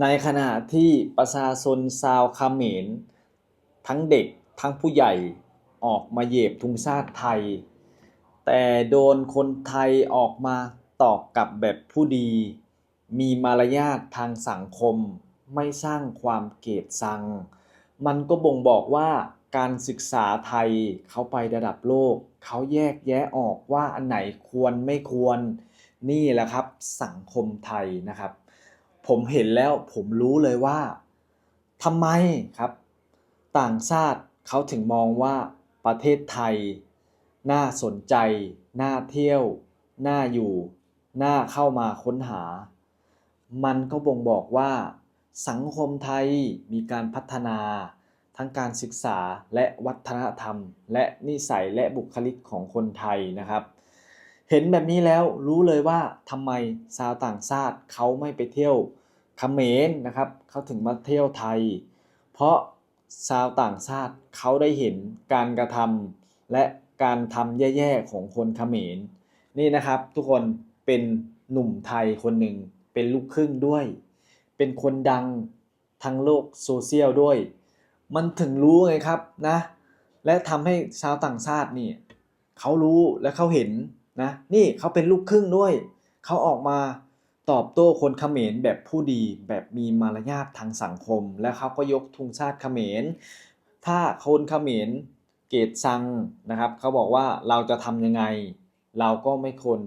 ในขณะที่ประชาชนชาวคาเขมรทั้งเด็กทั้งผู้ใหญ่ออกมาเหยียบธงชาติไทย แต่โดนคนไทยออกมาตอบกลับแบบผู้ดี มีมารยาททางสังคมไม่สร้างความเกลียดชัง มันก็บ่งบอกว่าการศึกษาไทยเขาไประดับโลก เขาแยกแยะออกว่าอันไหนควรไม่ควร นี่แหละครับสังคมไทยนะครับ ผมเห็นแล้วผมรู้เลยว่าทำไมครับ ต่างชาติเขาถึงมองว่าประเทศไทย น่าสนใจ น่าเที่ยว น่าอยู่ น่าเข้ามาค้นหา มันก็บ่งบอกว่า สังคมไทยมีการพัฒนาทั้งการศึกษาและวัฒนธรรม และนิสัยและบุคลิกของคนไทยนะครับ เห็นแบบนี้แล้วรู้เลยว่าทำไมชาวต่างชาติเขาไม่ไปเที่ยวเขมรนะครับเขาถึงมาเที่ยวไทย เพราะชาวต่างชาติเขาได้เห็นการกระทำและการทำแย่ๆของคนเขมรนี่นะครับ ทุกคนเป็นหนุ่มไทยคนหนึ่งเป็นลูกครึ่งด้วย เป็นคนดังทางโลกโซเชียลด้วย มันถึงรู้ไงครับนะ และทำให้ชาวต่างชาตินี่เขารู้และเขาเห็น นะนี่เขาเป็นลูกครึ่งด้วย เขาออกมาตอบโต้คนเขมรแบบผู้ดีแบบมีมารยาททางสังคม และเขาก็ยกธงชาติเขมร ถ้าคนเขมรเกลียดชังนะครับเขาบอกว่าเราจะทำยังไง เราก็ไม่ควร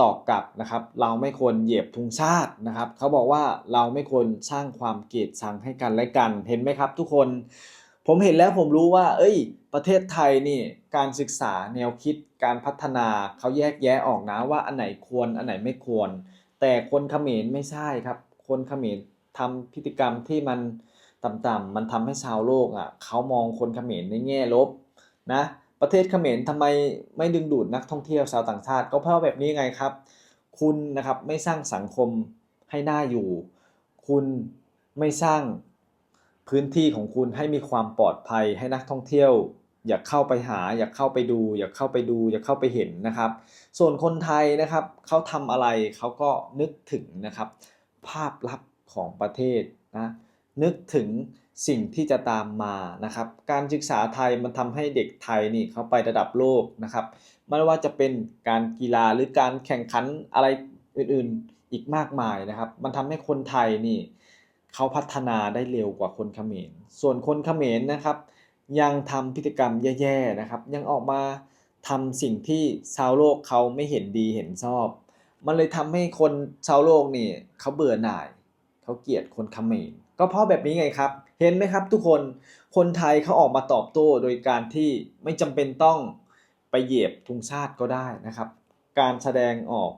ตอบกลับนะครับ เราไม่ควรเหยียบธงชาตินะครับเขาบอกว่าเราไม่ควรสร้างความเกลียดชังให้กันและกัน เห็นไหมครับทุกคน ผมเห็นแล้วผมรู้ว่า เอ้ย ประเทศไทยนี่การศึกษาแนวคิดการพัฒนาเขาแยกแยะออกนะว่าอันไหนควรอันไหนไม่ควร แต่คนเขมรไม่ใช่ครับ คนเขมรทำพฤติกรรมที่มันต่ำๆมันทำให้ชาวโลกอะเขามองคนเขมรในแง่ลบนะประเทศเขมรทำไมไม่ดึงดูดนักท่องเที่ยวชาวต่างชาติ ก็เพราะแบบนี้ไงครับ คุณนะครับไม่สร้างสังคมให้น่าอยู่ คุณไม่สร้าง พื้นที่ของคุณให้มีความปลอดภัยให้นักท่องเที่ยว อยากเข้าไปหา อยากเข้าไปดู อยากเข้าไปดู อยากเข้าไปเห็นนะครับ ส่วนคนไทยนะครับเขาทำอะไรเขาก็นึกถึงนะครับ ภาพลักษณ์ของประเทศนะนึกถึงสิ่งที่จะตามมานะครับ การศึกษาไทยมันทำให้เด็กไทยนี่เขาไประดับโลกนะครับ ไม่ว่าจะเป็นการกีฬาหรือการแข่งขันอะไรอื่นๆอีกมากมายนะครับ มันทำให้คนไทยนี่ เขาพัฒนาได้เร็วกว่าคนเขมร ส่วนคนเขมรนะครับ ยังทำพฤติกรรมแย่ๆนะครับ ยังออกมาทำสิ่งที่ชาวโลกเขาไม่เห็นดีเห็นชอบ มันเลยทำให้คนชาวโลกนี่เขาเบื่อหน่าย เขาเกลียดคนเขมร ก็เพราะแบบนี้ไงครับ เห็นไหมครับ ทุกคน คนไทยเขาออกมาตอบโต้โดยการที่ไม่จำเป็นต้องไปเหยียบธงชาติก็ได้นะครับ การแสดงออก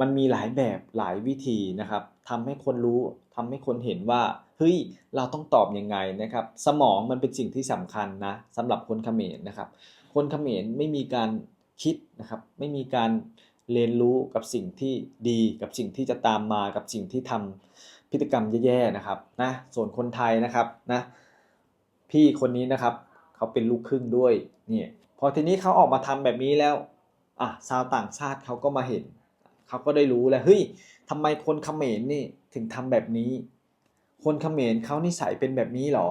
มันมีหลายแบบหลายวิธีนะครับทำให้คนรู้ ทำให้คนเห็นว่าเฮ้ยเราต้องตอบยังไงนะครับ สมองมันเป็นสิ่งที่สำคัญนะสำหรับคนเขมรนะครับ คนเขมรไม่มีการคิดนะครับ ไม่มีการเรียนรู้กับสิ่งที่ดีกับสิ่งที่จะตามมากับสิ่งที่ทำพฤติกรรมแย่ๆนะครับนะส่วนคนไทยนะครับนะพี่คนนี้นะครับเขาเป็นลูกครึ่งด้วยเนี่ยพอทีนี้เขาออกมาทำแบบนี้แล้วอะชาวต่างชาติเขาก็มาเห็น เขาก็ได้รู้แล้วเฮ้ยทำไมคนเขมรนี่ถึงทำแบบนี้ คนเขมรเขานิสัยเป็นแบบนี้หรอ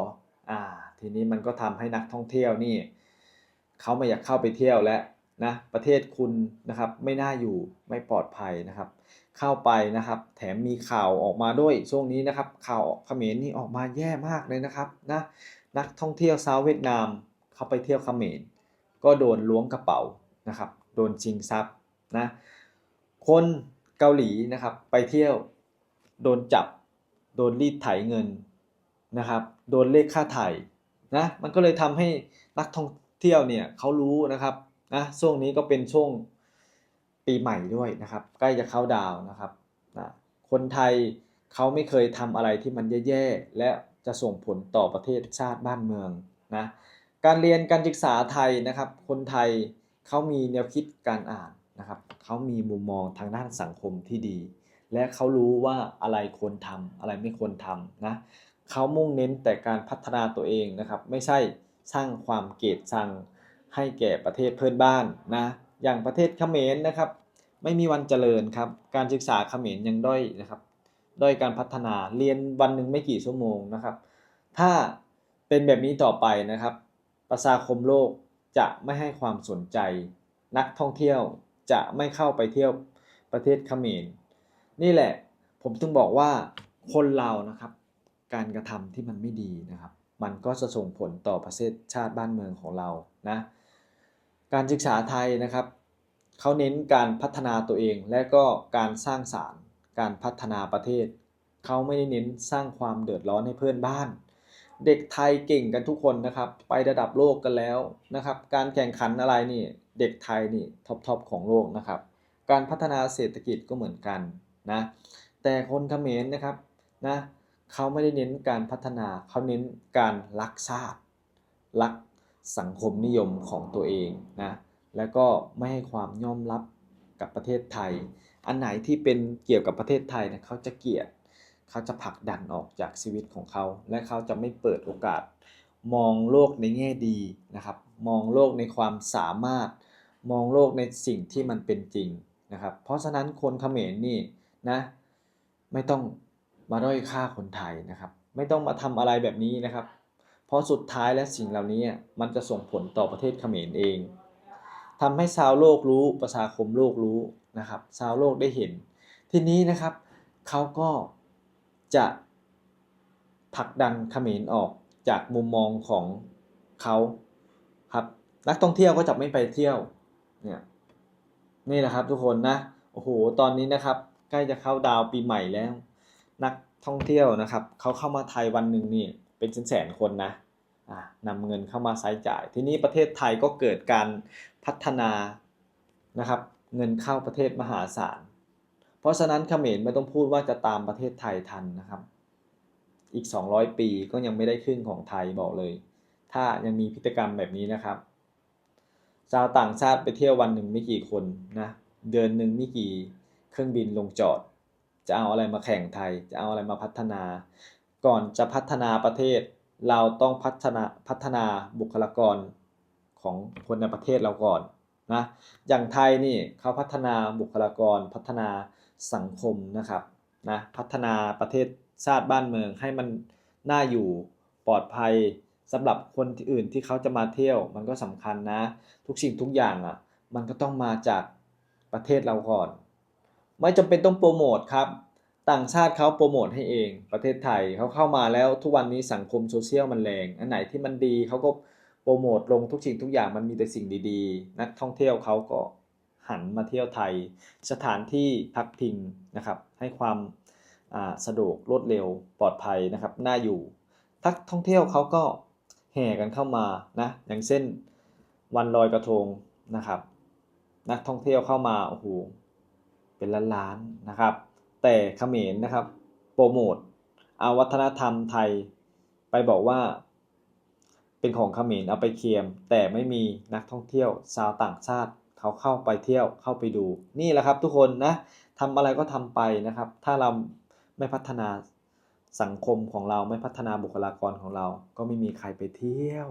อ่าทีนี้มันก็ทำให้นักท่องเที่ยวนี่เขาไม่อยากเข้าไปเที่ยวแล้วนะประเทศคุณนะครับไม่น่าอยู่ไม่ปลอดภัยนะครับ เข้าไปนะครับ แถมมีข่าวออกมาด้วยช่วงนี้นะครับ ข่าวเขมรนี่ออกมาแย่มากเลยนะครับนะนักท่องเที่ยวชาวเวียดนามเขาไปเที่ยวเขมรก็โดนล้วงกระเป๋านะครับ โดนชิงทรัพย์นะ คนเกาหลีนะครับไปเที่ยวโดนจับ โดนรีดไถเงินนะครับ โดนเลขค่าไถ่นะมันก็เลยทำให้นักท่องเที่ยวเนี่ยเขารู้นะครับนะช่วงนี้ก็เป็นช่วงปีใหม่ด้วยนะครับ ใกล้จะเข้าดาวนะครับนะคนไทยเขาไม่เคยทำอะไรที่มันแย่ๆและจะส่งผลต่อประเทศชาติบ้านเมืองนะการเรียนการศึกษาไทยนะครับ คนไทยเขามีแนวคิดการอ่าน นะครับเขามีมุมมองทางด้านสังคมที่ดี และเขารู้ว่าอะไรควรทำอะไรไม่ควรทำนะเขามุ่งเน้นแต่การพัฒนาตัวเองนะครับ ไม่ใช่สร้างความเกลียดชังให้แก่ประเทศเพื่อนบ้านนะอย่างประเทศเขมรนะครับ ไม่มีวันเจริญครับ การศึกษาเขมรยังด้อยนะครับ ด้อยการพัฒนาเรียนวันหนึ่งไม่กี่ชั่วโมงนะครับ ถ้าเป็นแบบนี้ต่อไปนะครับ ประชาคมโลกจะไม่ให้ความสนใจนักท่องเที่ยว จะไม่เข้าไปเที่ยวประเทศเขมรนี่แหละผมถึงบอกว่าคนเรานะครับ การกระทำที่มันไม่ดีนะครับ มันก็จะส่งผลต่อประเทศชาติบ้านเมืองของเรานะการศึกษาไทยนะครับเขาเน้นการพัฒนาตัวเองและก็การสร้างสารรค์การพัฒนาประเทศเขาไม่ได้เน้นสร้างความเดือดร้อนให้เพื่อนบ้าน เด็กไทยเก่งกันทุกคนนะครับ ไประดับโลกกันแล้วนะครับ การแข่งขันอะไรนี่ เด็กไทยนี่ท็อปทอปของโลกนะครับ การพัฒนาเศรษฐกิจก็เหมือนกันนะแต่คนเขมรนะครับนะเขาไม่ได้เน้นการพัฒนาเขาเน้นการรักชาติรักสังคมนิยมของตัวเองนะแล้วก็ไม่ให้ความยอมรับกับประเทศไทย อันไหนที่เป็นเกี่ยวกับประเทศไทยนี่ยเขาจะเกลียดเขาจะผลักดันออกจากชีวิตของเขา และเขาจะไม่เปิดโอกาส มองโลกในแง่ดีนะครับ มองโลกในความสามารถ มองโลกในสิ่งที่มันเป็นจริงนะครับ เพราะฉะนั้นคนเขมรนี่นะไม่ต้องมาด้อยค่าคนไทยนะครับ ไม่ต้องมาทำอะไรแบบนี้นะครับ เพราะสุดท้ายและสิ่งเหล่านี้มันจะส่งผลต่อประเทศเขมรเองทำให้ชาวโลกรู้ประชาคมโลกรู้นะครับชาวโลกได้เห็น ทีนี้นะครับเขาก็จะผลักดันเขมรออกจากมุมมองของเขาครับนักท่องเที่ยวก็จะไม่ไปเที่ยว เนี่ยนี่แหละครับทุกคนนะโอ้โหตอนนี้นะครับ ใกล้จะเข้าดาวปีใหม่แล้ว นักท่องเที่ยวนะครับเขาเข้ามาไทยวันหนึ่งนี่เป็นแสนๆคนนะอ่านำเงินเข้ามาใช้จ่าย ทีนี้ประเทศไทยก็เกิดการพัฒนานะครับ เงินเข้าประเทศมหาศาล เพราะฉะนั้นเขมรไม่ต้องพูดว่าจะตามประเทศไทยทันนะครับ อีก 200 ปีก็ยังไม่ได้ครึ่งของไทยบอกเลย ถ้ายังมีพฤติกรรมแบบนี้นะครับ ชาวต่างชาติไปเที่ยววันหนึ่งไม่กี่คนนะเดือนหนึ่งไม่กี่เครื่องบินลงจอด จะเอาอะไรมาแข่งไทย จะเอาอะไรมาพัฒนา ก่อนจะพัฒนาประเทศ เราต้องพัฒนาพัฒนาบุคลากรของคนในประเทศเราก่อนนะอย่างไทยนี่เขาพัฒนาบุคลากรพัฒนาสังคมนะครับนะพัฒนาประเทศชาติบ้านเมืองให้มันน่าอยู่ปลอดภัย สำหรับคนอื่นที่เขาจะมาเที่ยว มันก็สำคัญนะ ทุกสิ่งทุกอย่างอะ มันก็ต้องมาจากประเทศเราก่อน ไม่จำเป็นต้องโปรโมทครับ ต่างชาติเขาโปรโมทให้เอง ประเทศไทยเขาเข้ามาแล้วทุกวันนี้สังคมโซเชียลมันแรง อันไหนที่มันดีเขาก็โปรโมทลงทุกสิ่งทุกอย่างมันมีแต่สิ่งดีๆ นักท่องเที่ยวเขาก็หันมาเที่ยวไทย สถานที่พักพิงนะครับ ให้ความสะดวกรวดเร็วปลอดภัยนะครับน่าอยู่ทักท่องเที่ยวเขาก็ แห่กันเข้ามานะอย่างเช่นวันลอยกระทงนะครับ นักท่องเที่ยวเข้ามาโอ้โหเป็นล้านๆนะครับ แต่เขมรนะครับโปรโมทเอาวัฒนธรรมไทยไปบอกว่า เป็นของเขมรเอาไปเคียม แต่ไม่มีนักท่องเที่ยวชาวต่างชาติเขาเข้าไปเที่ยวเข้าไปดู นี่แหละครับทุกคนนะทำอะไรก็ทำไปนะครับ ถ้าเราไม่พัฒนา สังคมของเราไม่พัฒนาบุคลากรของเรา ก็ไม่มีใครไปเที่ยว